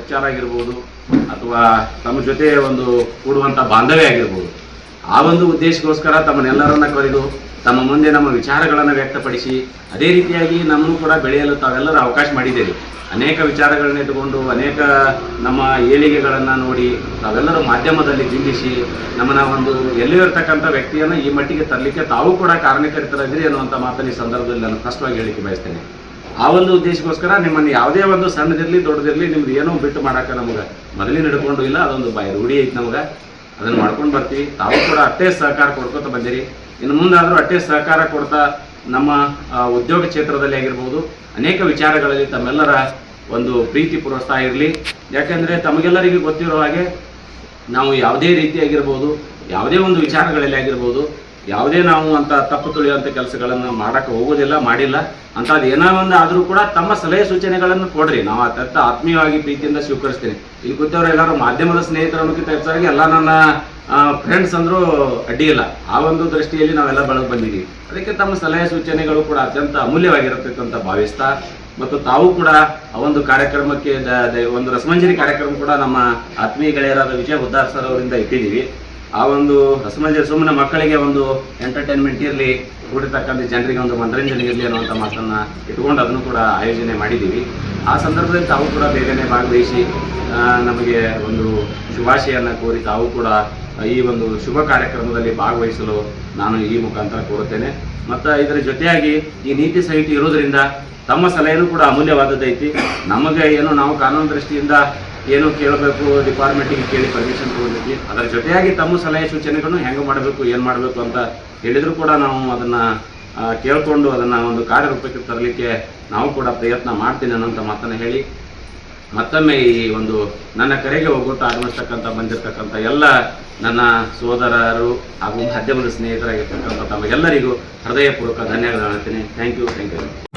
ವಿಚಾರ ಆಗಿರ್ಬೋದು, ಅಥವಾ ತಮ್ಮ ಜೊತೆ ಒಂದು ಕೂಡುವಂಥ ಬಾಂಧವ್ಯ ಆಗಿರ್ಬೋದು, ಆ ಒಂದು ಉದ್ದೇಶಕ್ಕೋಸ್ಕರ ತಮ್ಮನ್ನೆಲ್ಲರನ್ನ ಕರೆದು ತಮ್ಮ ಮುಂದೆ ನಮ್ಮ ವಿಚಾರಗಳನ್ನು ವ್ಯಕ್ತಪಡಿಸಿ, ಅದೇ ರೀತಿಯಾಗಿ ನಮ್ಮನ್ನು ಕೂಡ ಬೆಳೆಯಲು ತಾವೆಲ್ಲರೂ ಅವಕಾಶ ಮಾಡಿದ್ದೇವೆ ಅನೇಕ ವಿಚಾರಗಳನ್ನ ಇಟ್ಟುಕೊಂಡು ಅನೇಕ ನಮ್ಮ ಏಳಿಗೆಗಳನ್ನು ನೋಡಿ ತಾವೆಲ್ಲರೂ ಮಾಧ್ಯಮದಲ್ಲಿ ಬಿಂಬಿಸಿ, ನಮ್ಮನ್ನ ಒಂದು ಎಲ್ಲಿಯೂ ಇರ್ತಕ್ಕಂಥ ವ್ಯಕ್ತಿಯನ್ನು ಈ ಮಟ್ಟಿಗೆ ತರಲಿಕ್ಕೆ ತಾವು ಕೂಡ ಕಾರಣಕರ್ತರಾಗಿರಿ ಅನ್ನುವಂಥ ಮಾತನ್ನು ಈ ಸಂದರ್ಭದಲ್ಲಿ ನಾನು ಸ್ಪಷ್ಟವಾಗಿ ಹೇಳಿಕೆ ಬಯಸ್ತೇನೆ. ಆ ಒಂದು ಉದ್ದೇಶಕ್ಕೋಸ್ಕರ ನಿಮ್ಮನ್ನು ಯಾವುದೇ ಒಂದು ಸಣ್ಣದಿರಲಿ ದೊಡ್ಡದಿರಲಿ ನಿಮ್ದು ಏನೋ ಬಿಟ್ಟು ಮಾಡಕ್ಕೆ ನಮಗೆ ಮೊದಲಿನ ಹಿಡ್ಕೊಂಡು ಇಲ್ಲ, ಅದೊಂದು ಬಾಯಿ ರೂಢಿ ಐತೆ ನಮಗೆ. ಅದನ್ನು ಮಾಡ್ಕೊಂಡು ಬರ್ತೀವಿ. ತಾವು ಕೂಡ ಅಟ್ಟೆ ಸಹಕಾರ ಕೊಡ್ಕೊತ ಬಂದಿರಿ. ಇನ್ನು ಮುಂದಾದರೂ ಅಟ್ಟೆ ಸಹಕಾರ ಕೊಡ್ತಾ ನಮ್ಮ ಉದ್ಯೋಗ ಕ್ಷೇತ್ರದಲ್ಲಿ ಆಗಿರ್ಬೋದು, ಅನೇಕ ವಿಚಾರಗಳಲ್ಲಿ ತಮ್ಮೆಲ್ಲರ ಒಂದು ಪ್ರೀತಿ ಪ್ರೋತ್ಸಾಹ ಇರಲಿ. ಯಾಕೆಂದರೆ ತಮಗೆಲ್ಲರಿಗೂ ಗೊತ್ತಿರೋ ಹಾಗೆ ನಾವು ಯಾವುದೇ ರೀತಿಯಾಗಿರ್ಬೋದು ಯಾವುದೇ ಒಂದು ವಿಚಾರಗಳಲ್ಲಿ ಆಗಿರ್ಬೋದು ಯಾವುದೇ ನಾವು ಅಂತ ತಪ್ಪು ತುಳಿಯುವಂಥ ಕೆಲಸಗಳನ್ನು ಮಾಡಕ್ಕೆ ಹೋಗೋದಿಲ್ಲ, ಮಾಡಿಲ್ಲ, ಅಂಥದ್ದು ಏನೋ ಒಂದು ಆದರೂ ಕೂಡ ತಮ್ಮ ಸಲಹೆ ಸೂಚನೆಗಳನ್ನು ಕೊಡ್ರಿ. ನಾವು ಅತ್ಯಂತ ಆತ್ಮೀಯವಾಗಿ ಪ್ರೀತಿಯಿಂದ ಸ್ವೀಕರಿಸ್ತೀನಿ. ಇಲ್ಲಿ ಕೂತವ್ರು ಎಲ್ಲರೂ ಮಾಧ್ಯಮದ ಸ್ನೇಹಿತರ ಮುಖ್ಯ ಹೆಚ್ಚಾಗಿ ಎಲ್ಲ ನನ್ನ ಫ್ರೆಂಡ್ಸ್ ಅಂದರೂ ಅಡ್ಡಿ ಇಲ್ಲ. ಆ ಒಂದು ದೃಷ್ಟಿಯಲ್ಲಿ ನಾವೆಲ್ಲ ಬೆಳೆದು ಬಂದಿದ್ದೀವಿ ಅದಕ್ಕೆ ತಮ್ಮ ಸಲಹೆ ಸೂಚನೆಗಳು ಕೂಡ ಅತ್ಯಂತ ಅಮೂಲ್ಯವಾಗಿರತಕ್ಕಂತ ಭಾವಿಸ್ತಾ, ಮತ್ತು ತಾವು ಕೂಡ ಆ ಒಂದು ಕಾರ್ಯಕ್ರಮಕ್ಕೆ ಒಂದು ರಸಮಂಜರಿ ಕಾರ್ಯಕ್ರಮ ಕೂಡ ನಮ್ಮ ಆತ್ಮೀಯ ಗೆಳೆಯರಾದ ವಿಜಯ ಉದ್ದಾರ್ ಸರ್ ಅವರಿಂದ ಇಟ್ಟಿದ್ದೀವಿ. ಆ ಒಂದು ಹಸುಮಂಜೆ ಸುಮ್ಮನೆ ಮಕ್ಕಳಿಗೆ ಒಂದು ಎಂಟರ್ಟೈನ್ಮೆಂಟ್ ಇರಲಿ ಕೂಡಿರ್ತಕ್ಕಂಥ ಜನರಿಗೆ ಒಂದು ಮನರಂಜನೆ ಇರಲಿ ಅನ್ನುವಂಥ ಮಾತನ್ನ ಇಟ್ಕೊಂಡು ಅದನ್ನು ಕೂಡ ಆಯೋಜನೆ ಮಾಡಿದ್ದೀವಿ. ಆ ಸಂದರ್ಭದಲ್ಲಿ ತಾವು ಕೂಡ ಬೇಗನೆ ಭಾಗವಹಿಸಿ ನಮಗೆ ಒಂದು ಶುಭಾಶಯನ್ನು ಕೋರಿ ತಾವು ಕೂಡ ಈ ಒಂದು ಶುಭ ಕಾರ್ಯಕ್ರಮದಲ್ಲಿ ಭಾಗವಹಿಸಲು ನಾನು ಈ ಮುಖಾಂತರ ಕೋರುತ್ತೇನೆ. ಮತ್ತು ಇದರ ಜೊತೆಯಾಗಿ ಈ ನೀತಿ ಸಂಹಿತೆ ಇರೋದ್ರಿಂದ ತಮ್ಮ ಸಲಹೆಯೂ ಕೂಡ ಅಮೂಲ್ಯವಾದದ್ದೈತಿ. ನಮಗೆ ಏನು ನಾವು ಕಾನೂನು ದೃಷ್ಟಿಯಿಂದ ಏನು ಕೇಳಬೇಕು ಡಿಪಾರ್ಟ್ಮೆಂಟಿಗೆ ಕೇಳಿ ಪರ್ಮಿಷನ್ ತಗೊಂಡಿದ್ವಿ. ಅದರ ಜೊತೆಯಾಗಿ ತಮ್ಮ ಸಲಹೆ ಸೂಚನೆಗಳನ್ನು ಹೆಂಗೆ ಮಾಡಬೇಕು, ಏನು ಮಾಡಬೇಕು ಅಂತ ಹೇಳಿದರೂ ಕೂಡ ನಾವು ಅದನ್ನು ಕೇಳಿಕೊಂಡು ಅದನ್ನ ಒಂದು ಕಾರ್ಯರೂಪಕ್ಕೆ ತರಲಿಕ್ಕೆ ನಾವು ಕೂಡ ಪ್ರಯತ್ನ ಮಾಡ್ತೀನಿ ಅನ್ನೋಂಥ ಮಾತನ್ನು ಹೇಳಿ. ಮತ್ತೊಮ್ಮೆ ಈ ಒಂದು ನನ್ನ ಕರೆಗೆ ಹೋಗುತ್ತಾ ಆಗಮಿಸ್ತಕ್ಕಂಥ, ಬಂದಿರತಕ್ಕಂಥ ಎಲ್ಲ ನನ್ನ ಸೋದರರು ಹಾಗೂ ಮಾಧ್ಯಮದ ಸ್ನೇಹಿತರಾಗಿರ್ತಕ್ಕಂಥ ಎಲ್ಲರಿಗೂ ಹೃದಯಪೂರ್ವಕ ಧನ್ಯವಾದ ಹೇಳ್ತೀನಿ. Thank you thank you